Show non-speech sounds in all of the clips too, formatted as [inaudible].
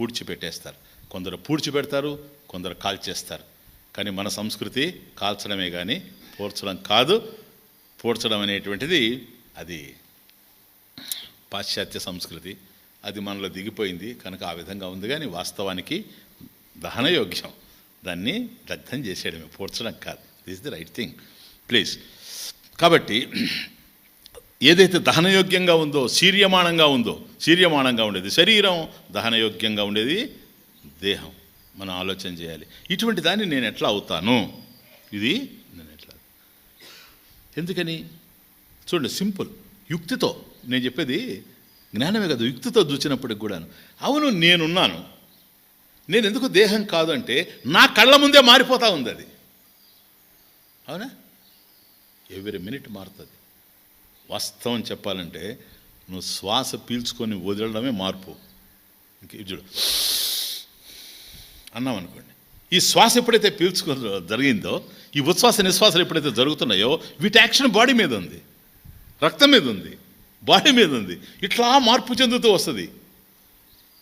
పూడ్చిపెట్టేస్తారు. కొందరు పూడ్చిపెడతారు కొందరు కాల్చేస్తారు. కానీ మన సంస్కృతి కాల్చడమే కానీ పూడ్చడం కాదు. పూడ్చడం అనేటువంటిది అది పాశ్చాత్య సంస్కృతి. అది మనలో దిగిపోయింది కనుక ఆ విధంగా ఉంది కానీ వాస్తవానికి దహనయోగ్యం దాన్ని దగ్ధం చేసేయడమే పూడ్చడం కాదు. This the right thing please కాబట్టి ఏదైతే దహనయోగ్యంగా ఉందో శీర్యమాణంగా ఉందో శీర్యమాణంగా ఉండేది. శరీరం దహనయోగ్యంగా ఉండేది. దేహం. మనం ఆలోచన చేయాలి. ఇటువంటి దాన్ని నేను ఎట్లా అవుతాను? ఇది నేను ఎట్లా? ఎందుకని? చూడండి సింపుల్. యుక్తితో. నేను చెప్పేది జ్ఞానమే కదా యుక్తితో చూసినప్పటికి కూడాను. అవును నేనున్నాను. నేను ఎందుకు దేహం కాదు అంటే నా కళ్ళ ముందే మారిపోతూ ఉంది అది. అవునా? ఎవ్రీ మినిట్ మారుతుంది. వాస్తవం చెప్పాలంటే నువ్వు శ్వాస పీల్చుకొని వదలడమే మార్పు. ఇంకే చూడు. అన్నాం అనుకోండి. ఈ శ్వాస ఎప్పుడైతే పీల్చుకో జరిగిందో ఈ ఉచ్ఛ్వాస నిశ్వాసాలు ఎప్పుడైతే జరుగుతున్నాయో వీటి యాక్షన్ బాడీ మీద ఉంది. రక్తం మీద ఉంది. బాడీ మీద ఉంది. ఇట్లా మార్పు చెందుతూ వస్తుంది.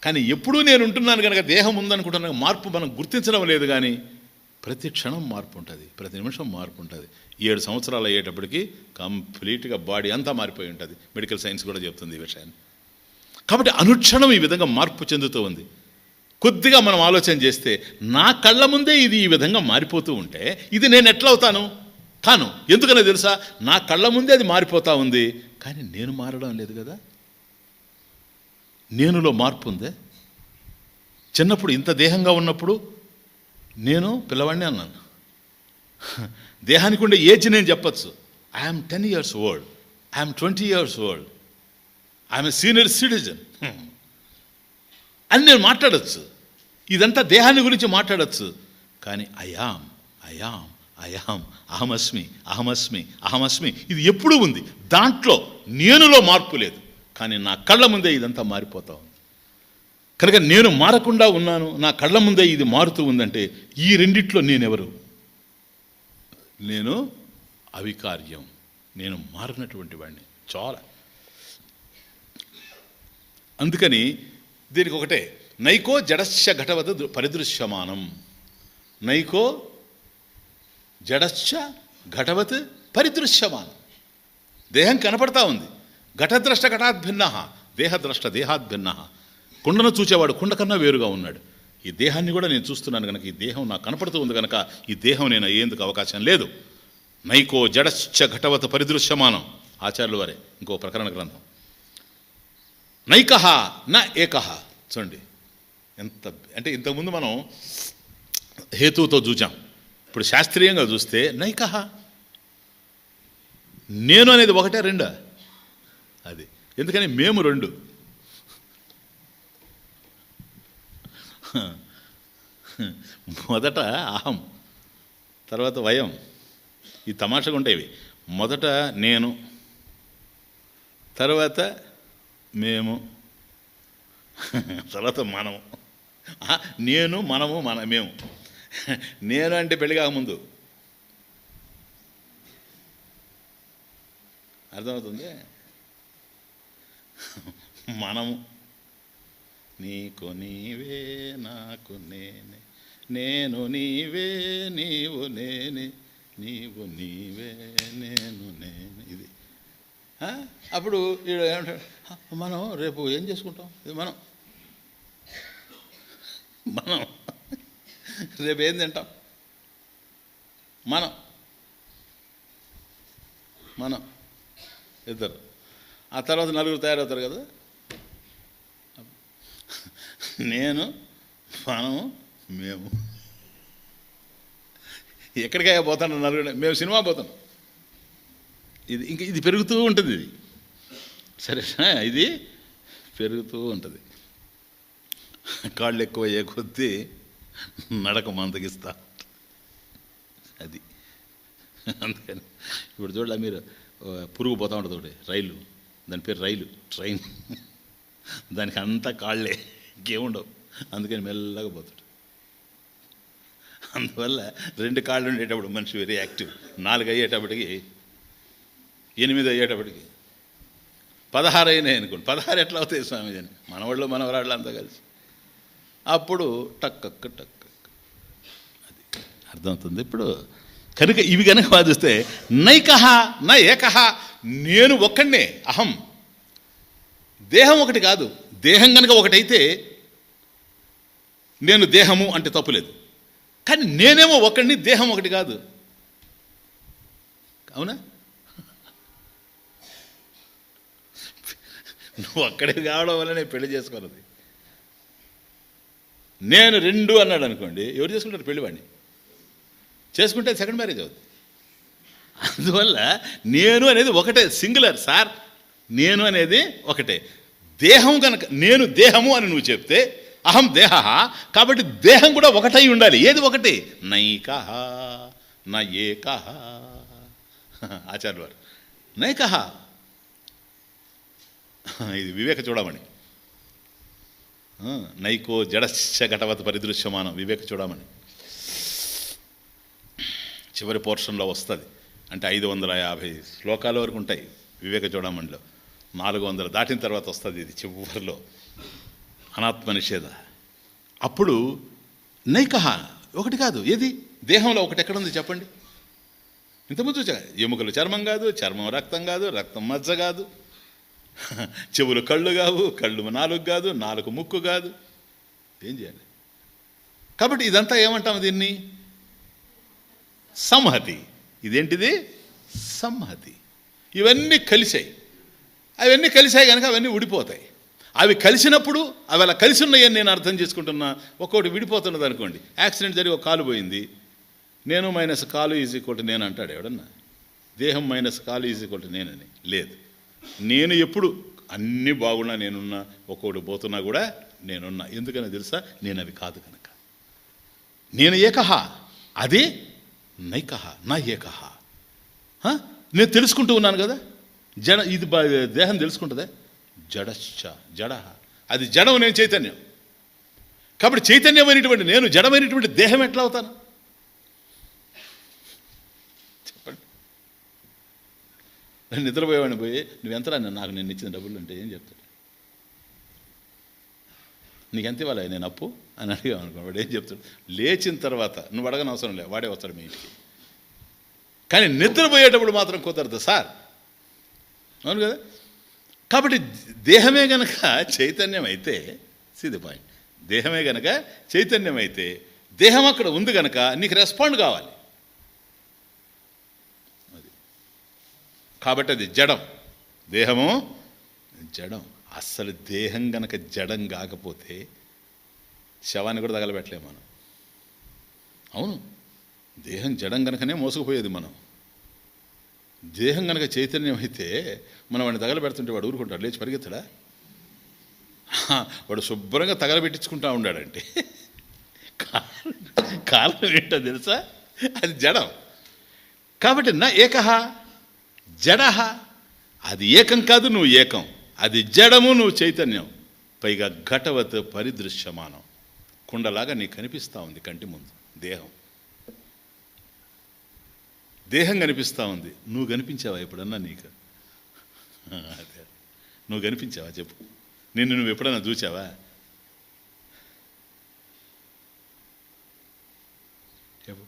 కానీ ఎప్పుడూ నేను ఉంటున్నాను కనుక దేహం ఉందనుకుంటున్నాను మార్పు మనం గుర్తించడం లేదు కానీ ప్రతి క్షణం మార్పు ఉంటుంది. ప్రతి నిమిషం మార్పు ఉంటుంది. ఏడు సంవత్సరాలు అయ్యేటప్పటికి కంప్లీట్గా బాడీ అంతా మారిపోయి ఉంటుంది. మెడికల్ సైన్స్ కూడా చెప్తుంది ఈ విషయాన్ని. కాబట్టి అనుక్షణం ఈ విధంగా మార్పు చెందుతూ ఉంది. కొద్దిగా మనం ఆలోచన చేస్తే నా కళ్ళ ముందే ఇది ఈ విధంగా మారిపోతూ ఉంటే ఇది నేను ఎట్లా అవుతాను? తాను. ఎందుకనే తెలుసా? నా కళ్ళ ముందే అది మారిపోతూ ఉంది. కానీ నేను మారడం లేదు కదా? నేనులో మార్పు ఉందే? చిన్నప్పుడు ఇంత దేహంగా ఉన్నప్పుడు నేను పిల్లవాడిని అన్నాను. దేహానికి ఉండే ఏజ్ నేను చెప్పచ్చు. I'm ten years old I'm twenty years old I'm senior citizen అని నేను మాట్లాడచ్చు. ఇదంతా దేహాన్ని గురించి మాట్లాడచ్చు. కానీ అయాం అయాం అయాం అహమస్మి అహమస్మి అహమస్మి. ఇది ఎప్పుడూ ఉంది. దాంట్లో నేనులో మార్పు లేదు. కానీ నా కళ్ళ ముందే ఇదంతా మారిపోతా కనుక నేను మారకుండా ఉన్నాను నా కళ్ళ ముందే ఇది మారుతూ ఉందంటే ఈ రెండిట్లో నేనెవరు? నేను అవికార్యం. నేను మారినటువంటి వాడిని. చాలా. అందుకని దీనికి ఒకటే నైకో జడస్య ఘటవత దృ- పరిదృశ్యమానం. నైకో జడశ్చ ఘటవత్ పరిదృశ్యమానం. దేహం కనపడతా ఉంది. ఘటద్రష్ట ఘటాద్భిన్న దేహద్రష్ట దేహాద్భిన్న. కుండను చూచేవాడు కుండ కన్నా వేరుగా ఉన్నాడు. ఈ దేహాన్ని కూడా నేను చూస్తున్నాను కనుక ఈ దేహం నాకు కనపడుతూ ఉంది కనుక ఈ దేహం నేను అయ్యేందుకు అవకాశం లేదు. నైకో జడశ్చ ఘటవత పరిదృశ్యమానం. ఆచార్యుల వారే ఇంకో ప్రకరణ గ్రంథం. నైకహ నా ఏకహ. చూడండి ఎంత అంటే ఇంతకుముందు మనం హేతువుతో చూచాం. ఇప్పుడు శాస్త్రీయంగా చూస్తే నైకహ. నేను అనేది ఒకటే రెండా? అది. ఎందుకని మేము రెండు. మొదట అహం తర్వాత వయం. ఈ తమాషగా ఉంటాయి మొదట నేను తర్వాత మేము తర్వాత మనము. నేను మనము మన మేము. నేను అంటే పెళ్ళి కాకముందు అర్థమవుతుంది? మనము. నీకు నీవే నాకు నేనే. నేను నీవే నీవు నేనే. నీవు నీవే నేను నేను. ఇది. అప్పుడు ఈడు ఏమంటాడు? మనం రేపు ఏం చేసుకుంటాం? ఇది మనం. మనం. రేపు ఏం తింటాం? మనం. మనం. ఇద్దరు. ఆ తర్వాత నలుగురు తయారవుతారు కదా? నేను మనము మేము. ఎక్కడికైనా పోతాను నలుగురు మేము సినిమా పోతాం. ఇది ఇంక ఇది పెరుగుతూ ఉంటుంది ఇది. సరేనా ఇది పెరుగుతూ ఉంటుంది. కాళ్ళు ఎక్కువ అయ్యే కొద్దీ నడక మందగిస్తా. అది. అందుకని ఇప్పుడు చూడలే మీరు పురుగు పోతా ఉంటుంది రైలు. దాని పేరు రైలు ట్రైన్. దానికి అంతా కాళ్ళే. ఇంకేముండవు. అందుకని మెల్లగా పోతాడు. అందువల్ల రెండు కాళ్ళు ఉండేటప్పుడు మనిషి వెరీ యాక్టివ్ నాలుగు అయ్యేటప్పటికి ఎనిమిది అయ్యేటప్పటికి పదహారు అయినాయి అనుకోండి. పదహారు ఎట్లా అవుతాయి స్వామీజీ అని? మనవాళ్ళు మనవరాళ్ళు అంతా కలిసి. అప్పుడు టక్కక్క టక్ అది అర్థమవుతుంది ఇప్పుడు. కనుక ఇవి కనుక వాదిస్తే నైకహ నా ఏకహ నేను ఒక్కడే అహం. దేహం ఒకటి కాదు. దేహం కనుక ఒకటైతే నేను దేహము అంటే తప్పులేదు కానీ నేనేమో ఒకడిని దేహం ఒకటి కాదు. అవునా? నువ్వు అక్కడే కావడం వల్ల నేను పెళ్ళి చేసుకోలేదు నేను రెండు అన్నాడు అనుకోండి ఎవరు చేసుకుంటారు పెళ్ళివాడిని చేసుకుంటే సెకండ్ మ్యారేజ్ అవుతుంది అందువల్ల నేను అనేది ఒకటే సింగులర్ సార్ నేను అనేది ఒకటే. దేహం కనుక నేను దేహము అని నువ్వు చెప్తే అహం దేహ కాబట్టి దేహం కూడా ఒకటై ఉండాలి. ఏది ఒకటి? నైక నా ఏకహ ఆచార్య వారు నైకహ. [laughs] [laughs] ఇది వివేక చూడమని. నైకో జడస్య ఘటవత పరిదృశ్యమానం వివేక చూడమని. చివరి పోర్షన్లో వస్తుంది. అంటే ఐదు వందల యాభై శ్లోకాల వరకు ఉంటాయి వివేక చూడమణిలో నాలుగు వందలు దాటిన తర్వాత వస్తుంది ఇది చివరిలో. అనాత్మ నిషేధ. అప్పుడు నైకహ ఒకటి కాదు ఏది? దేహంలో ఒకటి ఎక్కడుంది చెప్పండి. ఇంతకుముందు ఎముకలు చర్మం కాదు చర్మం రక్తం కాదు రక్తం మజ్జ కాదు. చెవులు కళ్ళు కావు కళ్ళు నాలుగు కాదు నాలుగు ముక్కు కాదు. ఏం చేయాలి? కాబట్టి ఇదంతా ఏమంటాము దీన్ని? సంహతి. ఇదేంటిది? సంహతి. ఇవన్నీ కలిసాయి అవన్నీ కలిసాయి కనుక అవన్నీ ఉడిపోతాయి అవి కలిసినప్పుడు అవి అలా కలిసి ఉన్నాయని నేను అర్థం చేసుకుంటున్నా. ఒక్కోటి విడిపోతున్నది అనుకోండి. యాక్సిడెంట్ జరిగి ఒక కాలు పోయింది. నేను మైనస్ కాలు ఈజ్ ఈక్వల్ నేను అంటాడు ఎవడన్నా? దేహం మైనస్ కాలు ఈజ్ ఈక్వల్ నేనని. లేదు. నేను ఎప్పుడు అన్నీ బాగున్నా నేనున్నా ఒక్కోటి పోతున్నా కూడా నేనున్నా. ఎందుకని తెలుసా? నేను అవి కాదు కనుక. నేను ఏకహ. అది నైకహ నా ఏకహ. నేను తెలుసుకుంటూ ఉన్నాను కదా? జడ ఇది దేహం తెలుసుకుంటుందే? జడశ్చ జడ. అది జడం నేను చైతన్యం. కాబట్టి చైతన్యమైనటువంటి నేను జడమైనటువంటి దేహం ఎట్లా అవుతాను? చెప్పండి. నేను నిద్రపోయేవాడిని పోయి నువ్వెంతరా నాకు నేను ఇచ్చిన డబ్బులు అంటే ఏం చెప్తాడు? నీకెంత ఇవ్వాలి? నేను అప్పు? అని అడిగామనుకో వాడు ఏం చెప్తాడు? లేచిన తర్వాత నువ్వు అడగనవసరం లే వాడే వస్తాడు మీ ఇంటికి. కానీ నిద్రపోయేటప్పుడు మాత్రం కుదరదు సార్. అవును కదా? కాబట్టి దేహమే గనక చైతన్యం అయితే సిది పాయింట్ దేహమే గనక చైతన్యం అయితే దేహం అక్కడ ఉంది గనక నీకు రెస్పాండ్ కావాలి. అది. కాబట్టి అది జడం. దేహము జడం. అస్సలు దేహం గనక జడం కాకపోతే శవాన్ని కూడా తగలబెట్టలేము మనం. అవును. దేహం జడం గనకనే మోసుకుపోయేది మనం. దేహం కనుక చైతన్యం అయితే మనం వాడిని తగలబెడుతుంటే వాడు ఊరుకుంటాడు. లేచి పరిగెత్తడా? వాడు శుభ్రంగా తగలబెట్టించుకుంటా ఉండాడంటే. కారణం ఏంటో తెలుసా? అది జడం. కాబట్టి నా ఏకహ జడహ అది ఏకం కాదు నువ్వు ఏకం. అది జడము నువ్వు చైతన్యం. పైగా ఘటవత్ పరిదృశ్యమానం. కుండలాగా నీకు కనిపిస్తూ ఉంది కంటి ముందు దేహం. దేహం కనిపిస్తూ ఉంది. నువ్వు కనిపించావా ఎప్పుడన్నా నీకు? అదే. నువ్వు కనిపించావా చెప్పు. నిన్ను నువ్వు ఎప్పుడన్నా చూచావా? చెప్పు.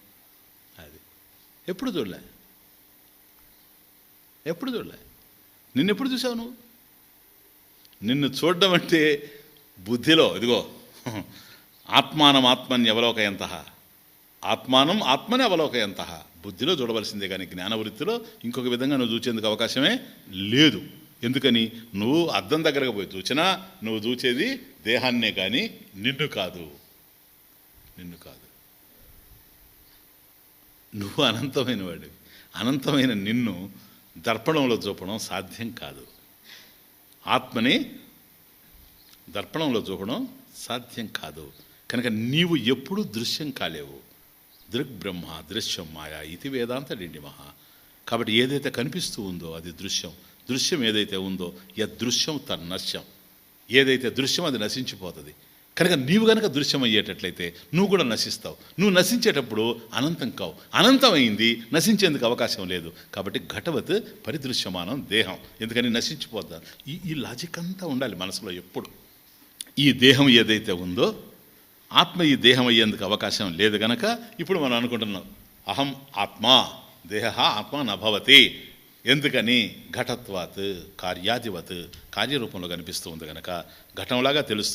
అది. ఎప్పుడు చూడలే? ఎప్పుడు చూడలే? నిన్ను ఎప్పుడు చూసావు నువ్వు? నిన్ను చూడడం అంటే బుద్ధిలో ఇదిగో. ఆత్మానం ఆత్మానం ఆత్మనే అవలోకయంత. బుద్ధిలో చూడవలసిందే కానీ జ్ఞానవృత్తిలో ఇంకొక విధంగా నువ్వు చూచేందుకు అవకాశమే లేదు. ఎందుకని? నువ్వు అద్దం దగ్గరకు పోయి చూచినా నువ్వు చూచేది దేహాన్నే కానీ నిన్ను కాదు. నిన్ను కాదు. నువ్వు అనంతమైన వాడివి. అనంతమైన నిన్ను దర్పణంలో చూపడం సాధ్యం కాదు. ఆత్మని దర్పణంలో చూపడం సాధ్యం కాదు. కనుక నీవు ఎప్పుడూ దృశ్యం కాలేవు. దృగ్బ్రహ్మ దృశ్యం మాయా ఇది వేదాంత మహా కాబట్టి ఏదైతే కనిపిస్తూ ఉందో అది దృశ్యం. దృశ్యం ఏదైతే ఉందో యదృశ్యం తన్నశ్యం ఏదైతే దృశ్యం అది నశించిపోతుంది. కనుక నీవు కనుక దృశ్యం అయ్యేటట్లయితే నువ్వు కూడా నశిస్తావు. నువ్వు నశించేటప్పుడు అనంతం కావు. అనంతమైంది నశించేందుకు అవకాశం లేదు. కాబట్టి ఘటవత్ పరిదృశ్యమానం దేహం. ఎందుకని నశించిపోద్దా? ఈ ఈ లాజిక్ అంతా ఉండాలి మనసులో ఎప్పుడు. ఈ దేహం ఏదైతే ఉందో ఆత్మ ఈ దేహం అయ్యేందుకు అవకాశం లేదు గనక ఇప్పుడు మనం అనుకుంటున్నాం అహం ఆత్మ దేహ ఆత్మ నభవతి ఎందుకని? ఘటత్వాత్ కార్యాధివత్ కార్యరూపంలో కనిపిస్తూ ఉంది కనుక ఘటంలాగా తెలుస్తుంది.